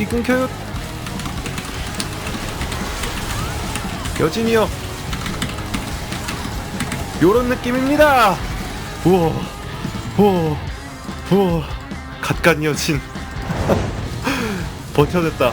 도끼 끊겨요. 여진이요. 요런 느낌입니다. 우와 우와 우와. 갓간 여진. 버텨냈다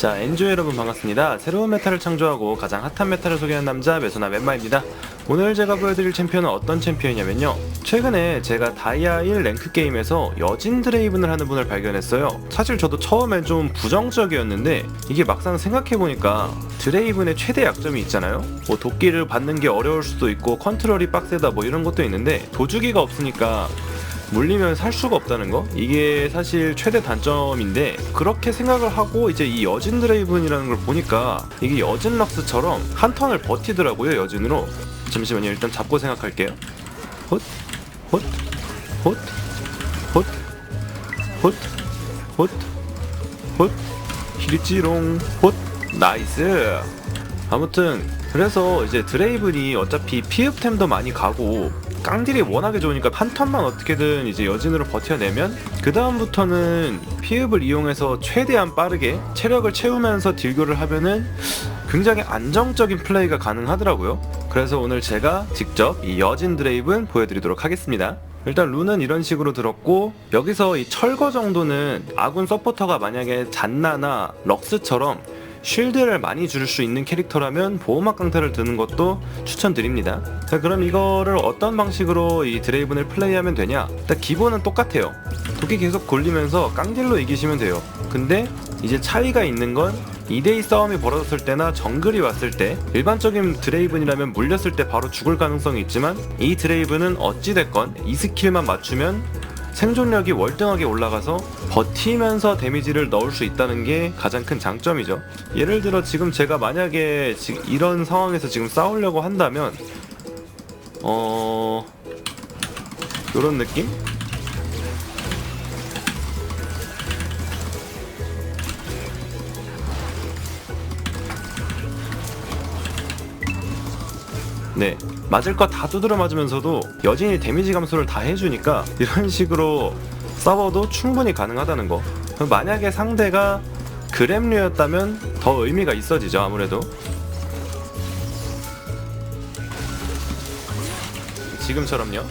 자, 엔조 여러분 반갑습니다. 새로운 메타를 창조하고 가장 핫한 메타를 소개하는 남자 메소나 멤마입니다. 오늘 제가 보여드릴 챔피언은 어떤 챔피언이냐면요. 최근에 제가 다이아 1 랭크 게임에서 여진 드레이븐을 하는 분을 발견했어요. 사실 저도 처음엔 좀 부정적이었는데 이게 막상 생각해보니까 드레이븐의 최대 약점이 있잖아요. 뭐 도끼를 받는 게 어려울 수도 있고 컨트롤이 빡세다 뭐 이런 것도 있는데 도주기가 없으니까 물리면 살 수가 없다는 거? 이게 사실 최대 단점인데 그렇게 생각을 하고 이제 이 여진 드레이븐이라는 걸 보니까 이게 여진 럭스처럼 한 턴을 버티더라고요 여진으로. 잠시만요 일단 잡고 생각할게요. 헛 헛 헛 헛 헛 헛 헛. 히리찌롱 헛. 나이스. 아무튼 그래서 이제 드레이븐이 어차피 피흡템도 많이 가고 깡딜이 워낙에 좋으니까 한 턴만 어떻게든 이제 여진으로 버텨내면 그 다음부터는 피흡을 이용해서 최대한 빠르게 체력을 채우면서 딜교를 하면은 굉장히 안정적인 플레이가 가능하더라고요. 그래서 오늘 제가 직접 이 여진 드레이븐 보여드리도록 하겠습니다. 일단 룬은 이런 식으로 들었고 여기서 이 철거 정도는 아군 서포터가 만약에 잔나나 럭스처럼 쉴드를 많이 줄 수 있는 캐릭터라면 보호막 강타를 드는 것도 추천드립니다. 자, 그럼 이거를 어떤 방식으로 이 드레이븐을 플레이하면 되냐? 일단 기본은 똑같아요. 도끼 계속 굴리면서 깡딜로 이기시면 돼요. 근데 이제 차이가 있는 건 2대2 싸움이 벌어졌을 때나 정글이 왔을 때 일반적인 드레이븐이라면 물렸을 때 바로 죽을 가능성이 있지만 이 드레이븐은 어찌됐건 이 스킬만 맞추면 생존력이 월등하게 올라가서 버티면서 데미지를 넣을 수 있다는 게 가장 큰 장점이죠. 예를 들어 지금 제가 만약에 이런 상황에서 지금 싸우려고 한다면 어 요런 느낌? 네. 맞을 거 다 두드려 맞으면서도 여진이 데미지 감소를 다 해주니까 이런 식으로 싸워도 충분히 가능하다는 거. 만약에 상대가 그램류였다면 더 의미가 있어지죠, 아무래도. 지금처럼요.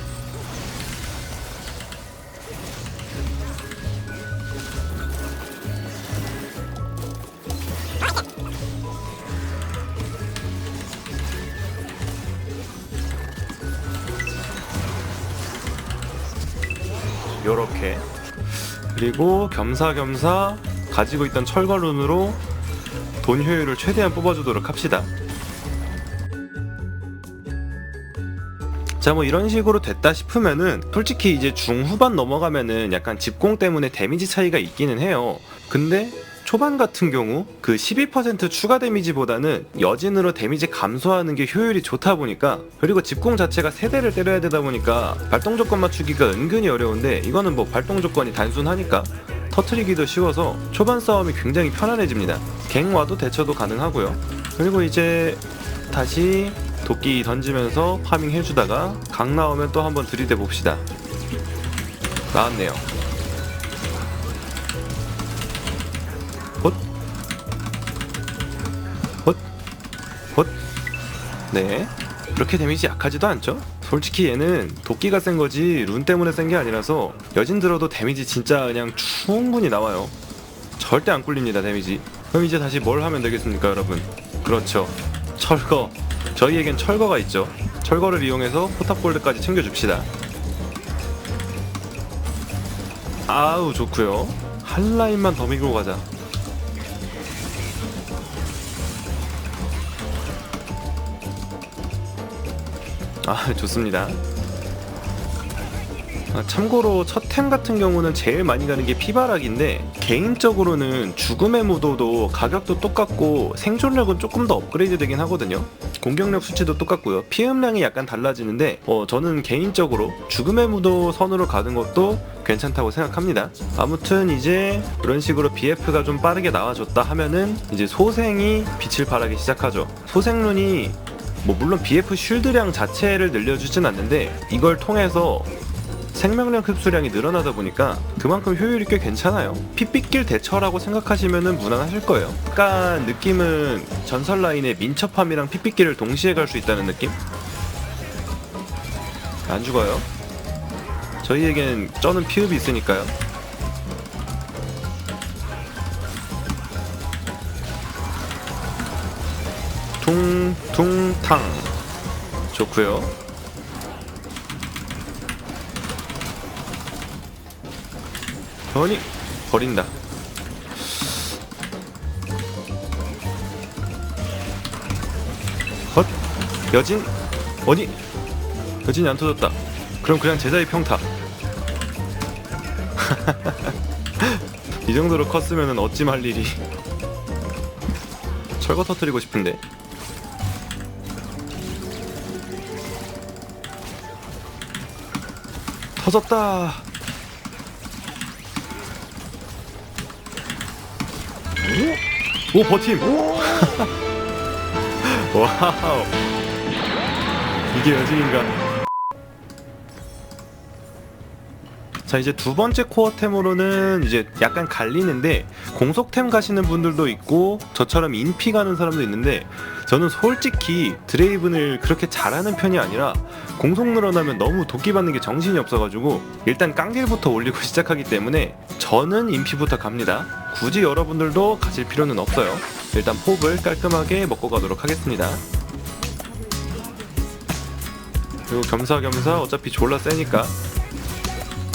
요렇게. 그리고 겸사겸사 가지고 있던 철거룬으로 돈 효율을 최대한 뽑아주도록 합시다. 자 뭐 이런 식으로 됐다 싶으면은 솔직히 이제 중후반 넘어가면은 약간 집공 때문에 데미지 차이가 있기는 해요. 근데 초반 같은 경우 그 12% 추가 데미지보다는 여진으로 데미지 감소하는 게 효율이 좋다 보니까 그리고 집공 자체가 세대를 때려야 되다 보니까 발동 조건 맞추기가 은근히 어려운데 이거는 뭐 발동 조건이 단순하니까 터트리기도 쉬워서 초반 싸움이 굉장히 편안해집니다. 갱와도 대처도 가능하고요. 그리고 이제 다시 도끼 던지면서 파밍 해주다가 강 나오면 또 한번 들이대 봅시다. 나왔네요. 헛. 네. 그렇게 데미지 약하지도 않죠? 솔직히 얘는 도끼가 센 거지 룬 때문에 센 게 아니라서 여진 들어도 데미지 진짜 그냥 충분히 나와요. 절대 안 꿀립니다 데미지. 그럼 이제 다시 뭘 하면 되겠습니까 여러분? 그렇죠. 철거. 저희에겐 철거가 있죠. 철거를 이용해서 포탑 골드까지 챙겨줍시다. 아우 좋고요. 한 라인만 더 밀고 가자. 아 좋습니다. 아, 참고로 첫 템 같은 경우는 제일 많이 가는 게 피바락인데 개인적으로는 죽음의 무도도 가격도 똑같고 생존력은 조금 더 업그레이드 되긴 하거든요. 공격력 수치도 똑같고요. 피음량이 약간 달라지는데 어, 저는 개인적으로 죽음의 무도 선으로 가는 것도 괜찮다고 생각합니다. 아무튼 이제 그런 식으로 BF가 좀 빠르게 나와줬다 하면은 이제 소생이 빛을 발하기 시작하죠. 소생룬이 뭐 물론 BF 쉴드량 자체를 늘려주진 않는데 이걸 통해서 생명력 흡수량이 늘어나다 보니까 그만큼 효율이 꽤 괜찮아요. 핏빗길 대처라고 생각하시면 무난하실 거예요. 약간 느낌은 전설 라인의 민첩함이랑 핏빗길을 동시에 갈 수 있다는 느낌? 안 죽어요. 저희에겐 쩌는 피흡이 있으니까요. 퉁퉁탕 좋고요. 아니 버린다. 헛 여진 어디 여진이 안 터졌다. 그럼 그냥 제자의 평타. 이 정도로 컸으면 어찌 말 일이. 철거 터뜨리고 싶은데. 터졌다. 오 버팀. 와우. 이게 여진인가? 자 이제 두 번째 코어템으로는 이제 약간 갈리는데 공속템 가시는 분들도 있고 저처럼 인피 가는 사람도 있는데 저는 솔직히 드레이븐을 그렇게 잘하는 편이 아니라 공속 늘어나면 너무 도끼 받는 게 정신이 없어가지고 일단 깡딜부터 올리고 시작하기 때문에 저는 인피부터 갑니다. 굳이 여러분들도 가실 필요는 없어요. 일단 폭을 깔끔하게 먹고 가도록 하겠습니다. 그리고 겸사겸사 어차피 졸라 세니까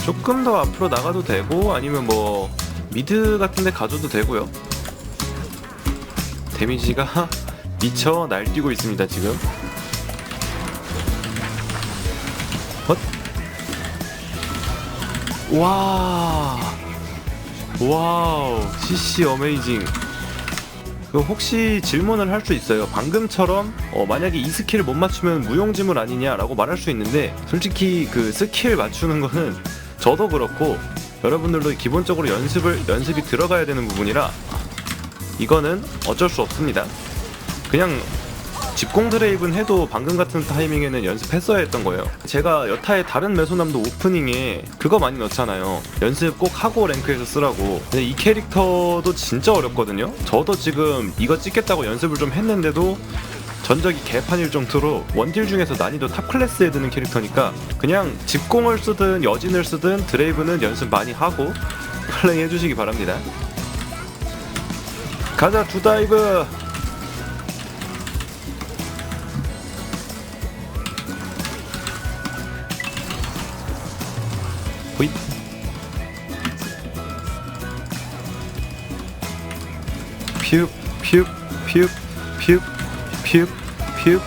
조금 더 앞으로 나가도 되고 아니면 뭐 미드 같은 데 가줘도 되고요 데미지가 미쳐 날뛰고 있습니다 지금 헛 와. 와우. CC 어메이징. 그 혹시 질문을 할 수 있어요. 방금처럼 어, 만약에 이 스킬을 못 맞추면 무용지물 아니냐라고 말할 수 있는데 솔직히 그 스킬 맞추는 거는 저도 그렇고 여러분들도 기본적으로 연습을 연습이 들어가야 되는 부분이라 이거는 어쩔 수 없습니다. 그냥 집공 드레이븐 해도 방금 같은 타이밍에는 연습했어야 했던 거예요. 제가 여타의 다른 메소남도 오프닝에 그거 많이 넣잖아요. 연습 꼭 하고 랭크에서 쓰라고. 근데 이 캐릭터도 진짜 어렵거든요. 저도 지금 이거 찍겠다고 연습을 좀 했는데도 전적이 개판일 정도로 원딜 중에서 난이도 탑 클래스에 드는 캐릭터니까 그냥 집공을 쓰든 여진을 쓰든 드레이브는 연습 많이 하고 플레이 해주시기 바랍니다. 가자 두 다이브. 호잇. 퓨, 퓨, 퓨, 퓨, 퓨, 퓨.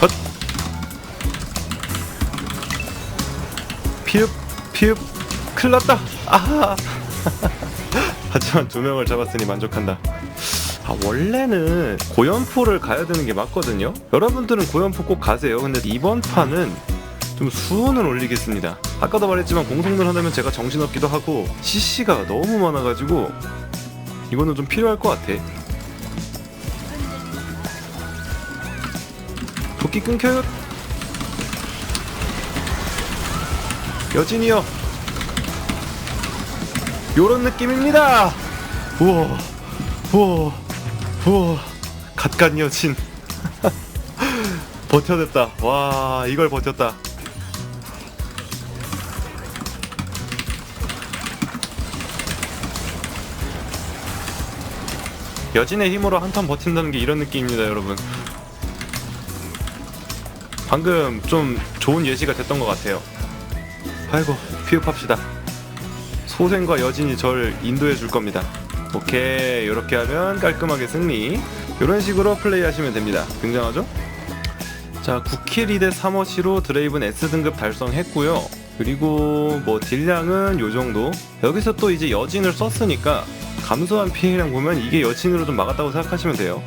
헛. 퓨, 퓨. 큰일 났다. 아하. 하지만 두 명을 잡았으니 만족한다. 아, 원래는 고연포를 가야 되는 게 맞거든요. 여러분들은 고연포 꼭 가세요. 근데 이번 판은 좀 수온을 올리겠습니다. 아까도 말했지만 공속을 하려면 제가 정신없기도 하고 CC가 너무 많아가지고 이거는 좀 필요할 것 같아. 도끼 끊겨요. 여진이요. 요런 느낌입니다. 우와, 우와, 우와. 갓간 여진. 버텨냈다. 와, 이걸 버텼다. 여진의 힘으로 한 턴 버틴다는 게 이런 느낌입니다, 여러분. 방금 좀 좋은 예시가 됐던 것 같아요. 아이고, 피흡합시다. 소생과 여진이 절 인도해 줄 겁니다. 오케이, 이렇게 하면 깔끔하게 승리. 이런 식으로 플레이하시면 됩니다. 굉장하죠? 자, 9킬 2대 3어시로 드레이븐 S등급 달성했고요. 그리고 뭐 딜량은 요 정도 여기서 또 이제 여진을 썼으니까 감소한 피해량 보면 이게 여진으로 좀 막았다고 생각하시면 돼요